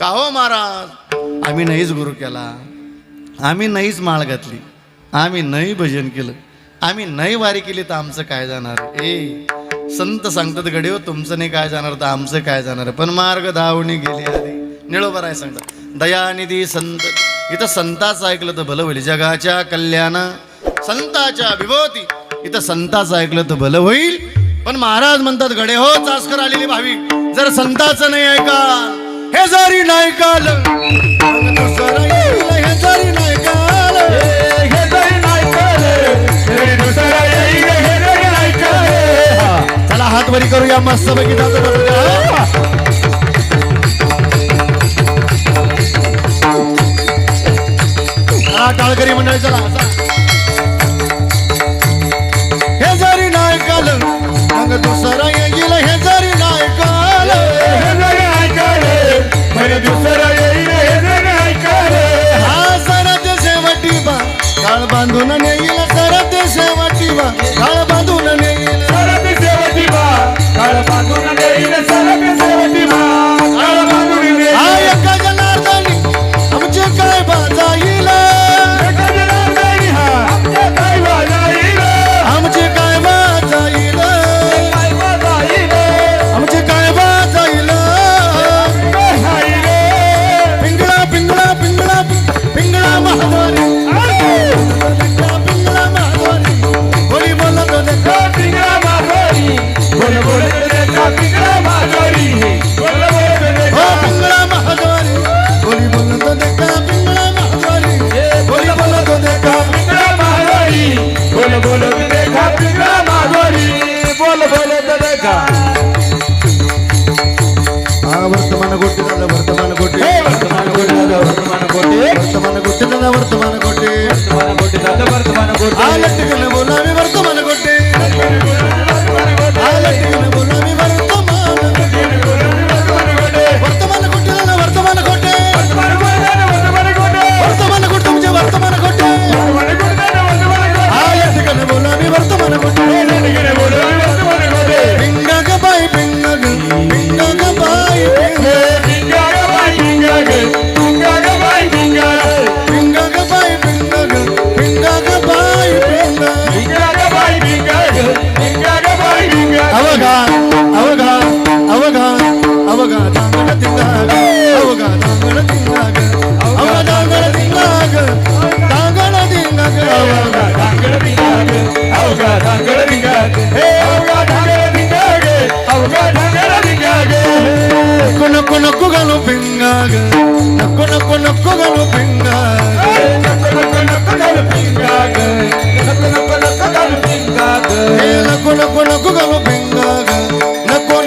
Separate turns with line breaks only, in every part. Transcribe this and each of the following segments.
का हो महाराज? आम्ही नाहीच गुरु केला. आम्ही नाहीच माळ घातली. आम्ही नाही भजन केलं. आम्ही नाही वारी केली तर आमचं काय जाणार? ए संत सांगतात गडे हो तुमचं नाही काय जाणार तर आमचं काय जाणार? पण मार्ग धावणी गेली आधी. निळोबर आहे सांगतात दयानिधी संत. इथं संताचं ऐकलं तर भलं होईल. जगाच्या कल्याण संताच्या विभवती इथं संताचं ऐकलं तर भलं होईल. पण महाराज म्हणतात गडे हो चास्कर आलेली भावी. जर संताचं नाही ऐका. हे जरी नाही काल. हे जरी नाही चला हात वरी करूया मस्त पैकी टाळकरी मंडळी चला चला. हे जरी नाही काल. मग दुसरं येईल हे जरी నొక్కు నొక్కు నొక్కుగలు పింగ నొక్కు నొక్కు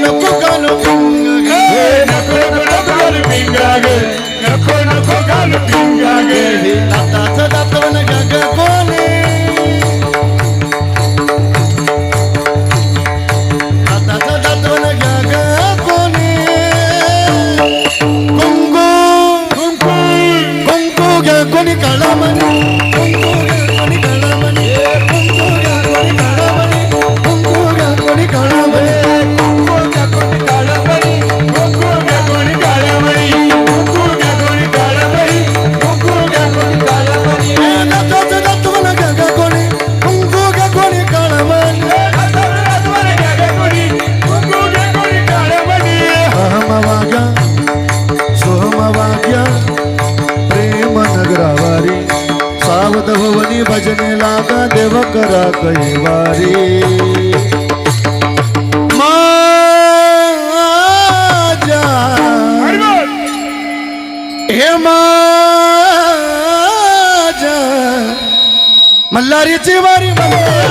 నొక్కుగలు करा कैवारी माझ्या हे माझ्या मल्हारीची वारी माझ्या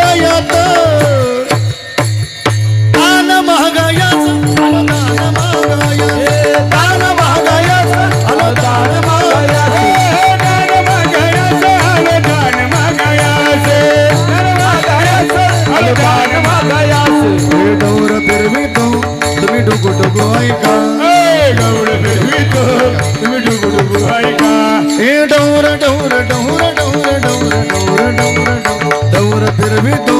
हृदयात दान महागायाच दान महागाया। दान महागायाच दान महागाया। दान महागायाच तो, हे डोर डोर डोर डोर डोर डोर डोर डोर डौर फिरवितो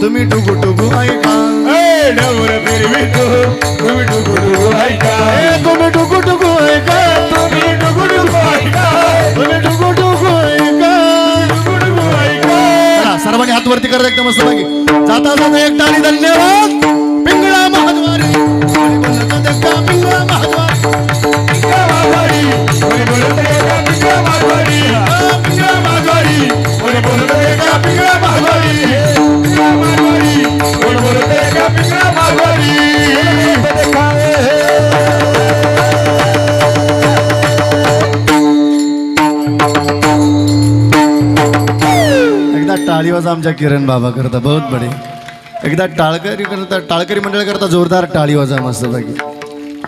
तुम्ही टुकू टुकू ऐका
डवर फिरवितो तुम्ही डुगु डुगु ऐका.
तुम्ही टुकू टुकू ऐका.
तुम्ही डुगु डुगु ऐका.
तुम्ही
डुगु डुगु ऐका
सर्वांनी हात वरती करत एकदम मस्त बाकी जाता जाता एक टाळी धन्यवाद एकदा टाळी वाजा आमच्या किरण बाबा करता बहुत बडे एकदा टाळकरी करता टाळकरी मंडळ करता जोरदार टाळी वाजा मस्त बाकी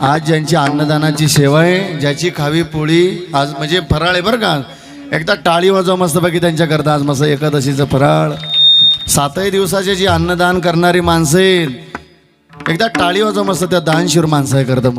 आज ज्यांची अन्नदानाची सेवा आहे ज्याची खावी पोळी आज म्हणजे फराळ आहे बरं का. एकदा टाळी वाजवा मस्त बाकी त्यांच्याकरता आज मस्त एकादशीचं फराळ. सातही दिवसाचे जी अन्नदान करणारी माणसं आहेत एकदा टाळी वाजवा मस्त त्या दानशूर माणसं करतं.